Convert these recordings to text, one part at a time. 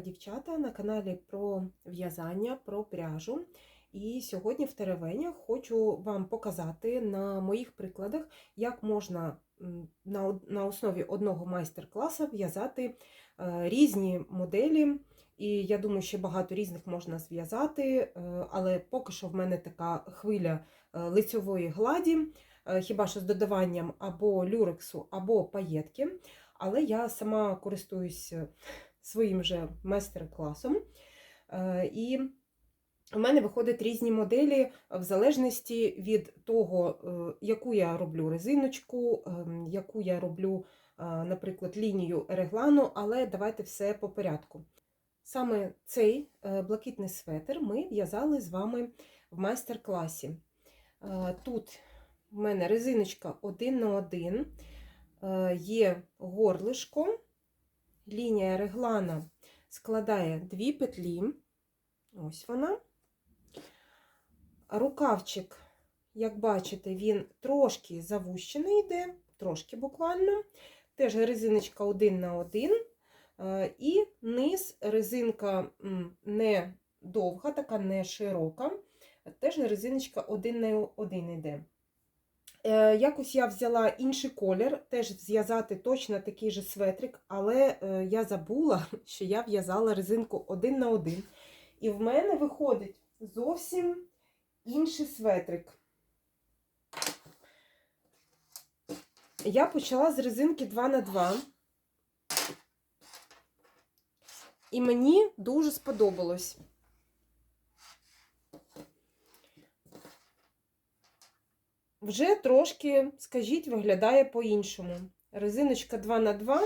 Дівчата на каналі про в'язання, про пряжу. І сьогодні в теревенях хочу вам показати на моїх прикладах, як можна на, основі одного майстер-класу в'язати е, різні моделі. І я думаю, ще багато різних можна зв'язати, е, але поки що в мене така хвиля е, лицьової гладі, хіба що з додаванням або люрексу, або паєтки. Але я сама користуюсь своїм же майстер-класом. Е, І в мене виходять різні моделі в залежності від того, е, яку я роблю резиночку, яку я роблю, е, наприклад, лінію реглану, але давайте все по порядку. Саме цей е, блакитний светр ми в'язали з вами в майстер-класі. Е, Тут в мене резиночка один на один, е, є горлишко, лінія реглана складає дві петлі. Ось вона. Рукавчик, як бачите, він трошки завущений йде, трошки буквально. Теж резиночка один на один. Е, І низ резинка не довга, така не широка. Теж резиночка один на один йде. Е, Якось я взяла інший колір, теж зв'язати точно такий же светрик, але е, я забула, що я в'язала резинку один на один. І в мене виходить зовсім інший светрик. Я почала з резинки 2 на 2 І мені дуже сподобалось. Вже трошки, скажіть, виглядає по-іншому. Резиночка 2 на 2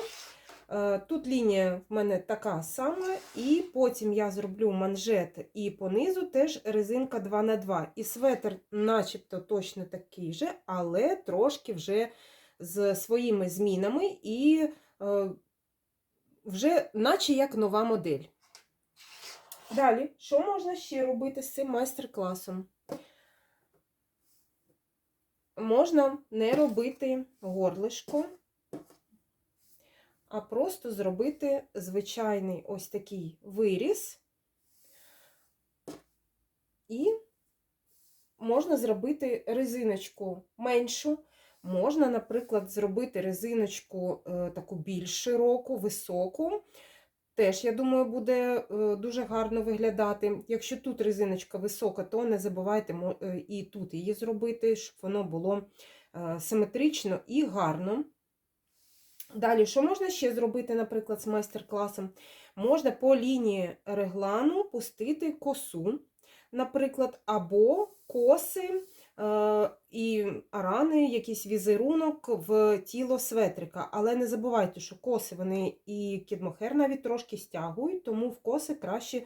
Е, Тут лінія в мене така сама, і потім я зроблю манжет і понизу теж резинка 2 на 2 І светр начебто точно такий же, але трошки вже з своїми змінами, і е, вже наче як нова модель. Далі, що можна ще робити з цим майстер-класом? Можна не робити горлишко, а просто зробити звичайний ось такий виріз. І можна зробити резиночку меншу. Можна, наприклад, зробити резиночку е, таку більш широку, високу. Теж, я думаю, буде е, дуже гарно виглядати. Якщо тут резиночка висока, то не забувайте е, і тут її зробити, щоб воно було е, симетрично і гарно. Далі, що можна ще зробити, наприклад, з майстер-класом? Можна по лінії реглану пустити косу, наприклад, або коси і арани, якийсь візерунок в тіло светрика. Але не забувайте, що коси вони і кідмохер навіть трошки стягують, тому в коси краще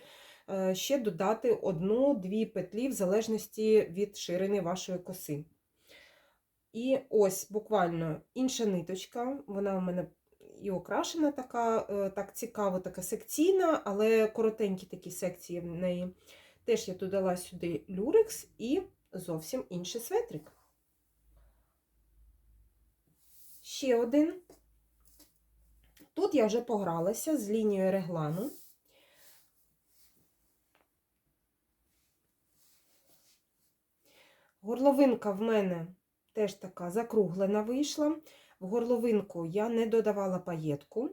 е, ще додати одну-дві петлі в залежності від ширини вашої коси. І ось буквально інша ниточка, вона у мене і окрашена така, е, так цікаво, така секційна, але коротенькі такі секції в неї. Теж я додала сюди люрекс і зовсім інший светрик. Ще один. Тут я вже погралася з лінією реглану. Горловинка в мене теж така закруглена вийшла. В горловинку я не додавала паєтку,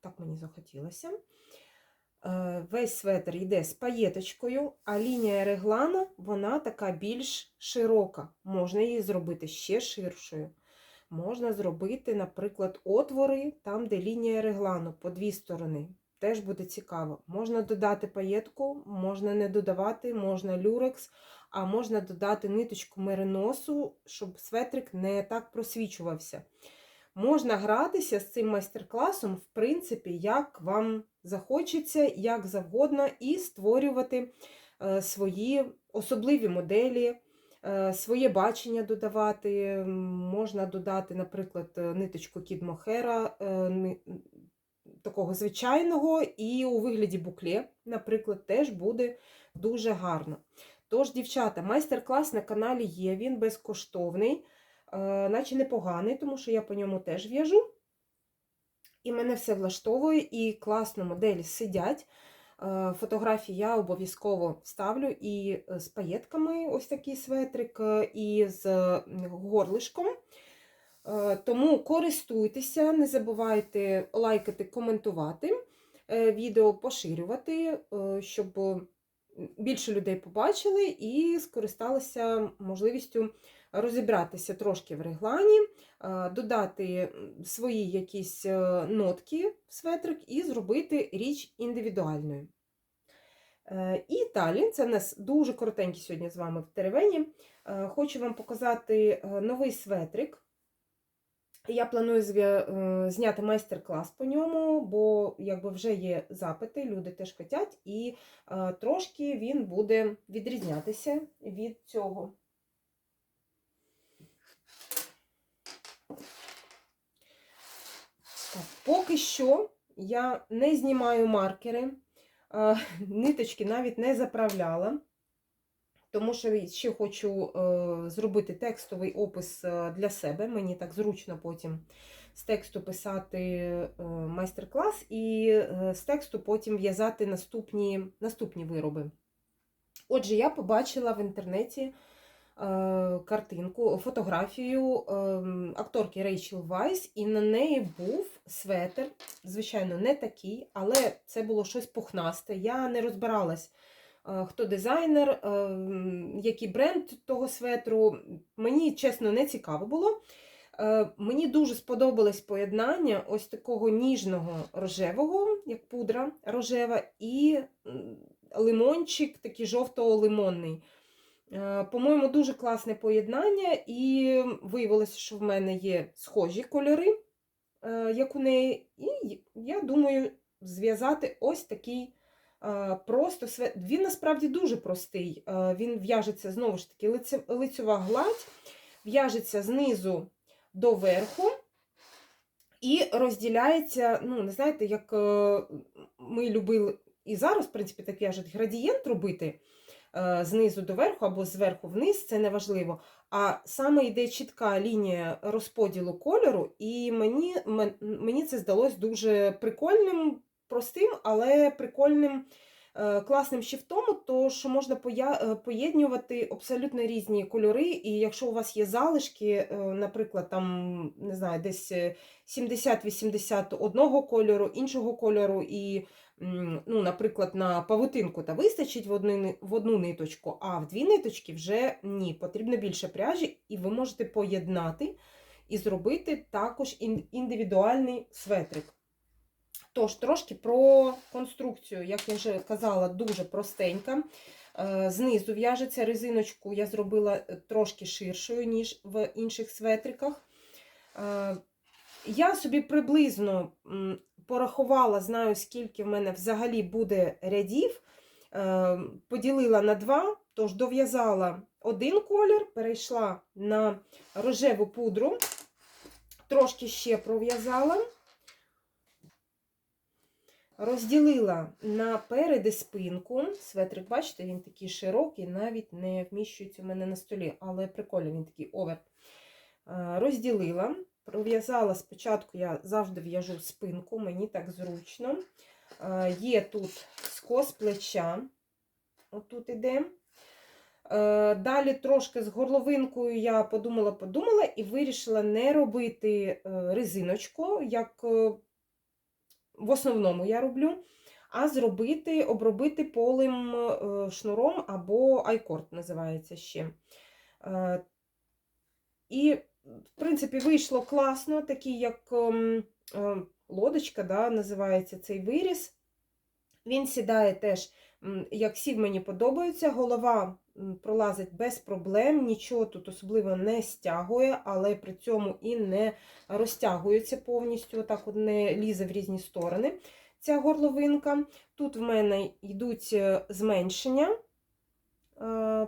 так мені захотілося. Е, Весь светр йде з паєточкою, а лінія реглана вона така більш широка. Можна її зробити ще ширшою. Можна зробити, наприклад, отвори там, де лінія реглану по дві сторони. Теж буде цікаво. Можна додати паєтку, можна не додавати, можна люрекс, а можна додати ниточку мериносу, щоб светрик не так просвічувався. Можна гратися з цим майстер-класом, в принципі, як вам захочеться, як завгодно, і створювати е, свої особливі моделі, е, своє бачення додавати. Можна додати, наприклад, е, ниточку кідмохера, е, ни- такого звичайного, і у вигляді букле, наприклад, теж буде дуже гарно. Тож, дівчата, майстер-клас на каналі є, він безкоштовний, наче непоганий, тому що я по ньому теж в'яжу. і мене все влаштовує, і класно моделі сидять. Е, Фотографії я обов'язково ставлю і е, з паєтками, ось такий светрик, е, і з горлишком. Е, Тому користуйтеся, не забувайте лайкати, коментувати е, відео, поширювати, е, щоб більше людей побачили і скористалися можливістю розібратися трошки в реглані, е, додати свої якісь е, нотки в светрик і зробити річ індивідуальною. Е, І далі, це в нас дуже коротенький сьогодні з вами в теревені. Хочу вам показати новий светрик. Я планую зняти майстер-клас по ньому, бо якби вже є запити, люди теж хочуть, і трошки він буде відрізнятися від цього. Поки що я не знімаю маркери, ниточки навіть не заправляла, тому що ще хочу е, зробити текстовий опис е, для себе. Мені так зручно потім з тексту писати е, майстер-клас і з тексту потім в'язати наступні, наступні вироби. Отже, я побачила в інтернеті картинку, фотографію е, акторки Рейчел Вайс, і на неї був светр. Звичайно, не такий, але це було щось пухнасте. Я не розбиралась, е, хто дизайнер, е, який бренд того светру. Мені, чесно, не цікаво було. Е, Мені дуже сподобалось поєднання ось такого ніжного рожевого, як пудра рожева, і лимончик такий жовто-лимонний. Е, По-моєму, дуже класне поєднання, і виявилося, що в мене є схожі кольори, е, як у неї. І я думаю, зв'язати ось такий е, просто Він насправді дуже простий. Він в'яжеться знову ж таки лицьова гладь, в'яжеться знизу до верху. І розділяється, ну, не знаєте, як ми любили і зараз, в принципі, так в'яжуть градієнт робити знизу до верху або зверху вниз, це не важливо. А саме йде чітка лінія розподілу кольору, і мені, мені це здалось дуже прикольним, простим, але прикольним. е, Класним ще в тому, то що можна е, поєднювати абсолютно різні кольори, і якщо у вас є залишки, е, наприклад, там не знаю, десь е, 70-80 одного кольору, іншого кольору, і, ну, наприклад, на павутинку та вистачить в одну, в одну ниточку, а в дві ниточки вже ні, потрібно більше пряжі, і ви можете поєднати і зробити також індивідуальний светрик. Тож, трошки про конструкцію, як я вже казала, дуже простенька. Е, Знизу в'яжеться резиночку, я зробила е, трошки ширшою, ніж в інших светриках. Е, Я собі приблизно порахувала, знаю, скільки в мене взагалі буде рядів. Е, Поділила на два, тож дов'язала один колір, перейшла на рожеву пудру, трошки ще пров'язала. Розділила наперед і спинку. Светрик, бачите, він такий широкий, навіть не вміщується у мене на столі, але прикольно, він такий овер. Е, Розділила, пров'язала спочатку, я завжди в'яжу спинку, мені так зручно. Е, Є тут скос плеча, отут іде. Е, Далі трошки з горловинкою я подумала-подумала і вирішила не робити е, резиночку, як в основному я роблю, а зробити, обробити полим шнуром або айкорд називається ще. І, в принципі, вийшло класно, такий, як ем, е, лодочка, да, називається цей виріс. Він сідає теж, як сів мені подобається, голова пролазить без проблем, нічого тут особливо не стягує, але при цьому і не розтягується повністю, отак от не лізе в різні сторони. Ця горловинка. Тут в мене йдуть е, зменшення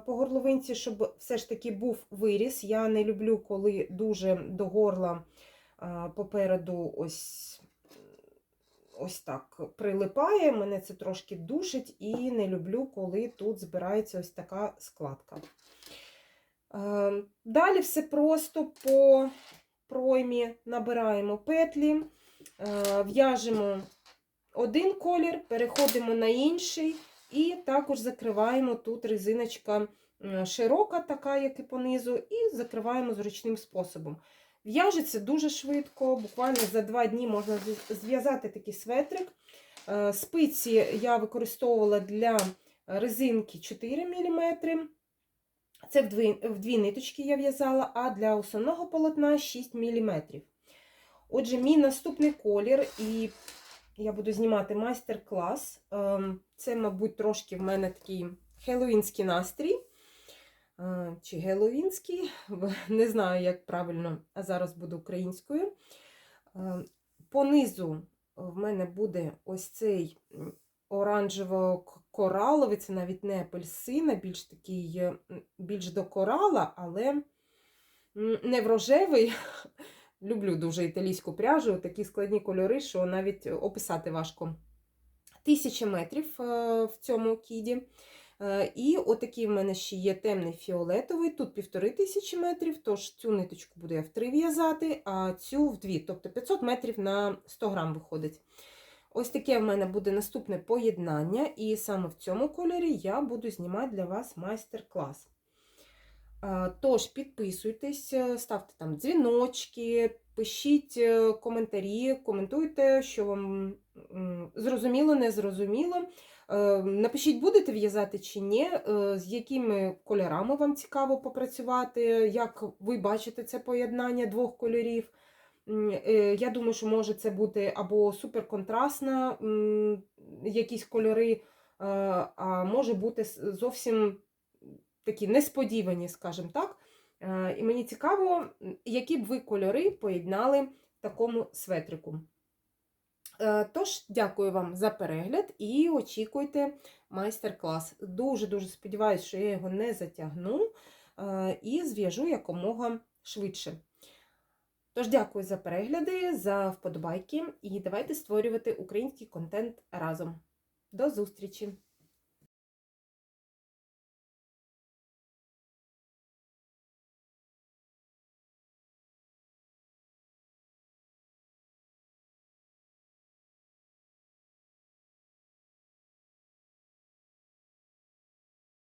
по горловинці, щоб все ж таки був виріс. Я не люблю, коли дуже до горла е, попереду ось ось так прилипає. Мене це трошки душить, і не люблю, коли тут збирається ось така складка. Е, Далі все просто по проймі набираємо петлі. е, в'яжемо один колір, переходимо на інший, і також закриваємо тут резиночка широка, така, як і понизу, і закриваємо зручним способом. В'яжеться дуже швидко, буквально за два дні можна зв'язати такий светрик. Е, Спиці я використовувала для резинки 4 мм. Це в дві, в дві ниточки я в'язала, а для основного полотна 6 мм. Отже, мій наступний колір, і я буду знімати майстер-клас. Це, мабуть, трошки в мене такий хеллоуінський настрій. Е, Чи геловінський, не знаю, як правильно, а зараз буду українською. Е, Понизу в мене буде ось цей оранжево-кораловий, це навіть не апельсин, а більш такий, е, більш до корала, але не в рожевий. Люблю дуже італійську пряжу, такі складні кольори, що навіть описати важко. Тисяча метрів е, в цьому кіді. Е, І отакий в мене ще є темний фіолетовий, тут півтори тисячі метрів, тож цю ниточку буду я в три в'язати, а цю в дві, тобто 500 метрів на 100 грам виходить. Ось таке в мене буде наступне поєднання, і саме в цьому кольорі я буду знімати для вас майстер-клас. Е, Тож підписуйтесь, ставте там дзвіночки, пишіть коментарі, коментуйте, що вам зрозуміло, не зрозуміло. Е, Напишіть, будете в'язати чи ні, е, з якими кольорами вам цікаво попрацювати, як ви бачите це поєднання двох кольорів. Е, Я думаю, що може це бути або суперконтрастна, якісь кольори, а може бути зовсім такі несподівані, скажімо так. І мені цікаво, які б ви кольори поєднали в такому светрику. Е, Тож, дякую вам за перегляд і очікуйте майстер-клас. Дуже-дуже сподіваюся, що я його не затягну е, і зв'яжу якомога швидше. Тож, дякую за перегляди, за вподобайки і давайте створювати український контент разом. До зустрічі!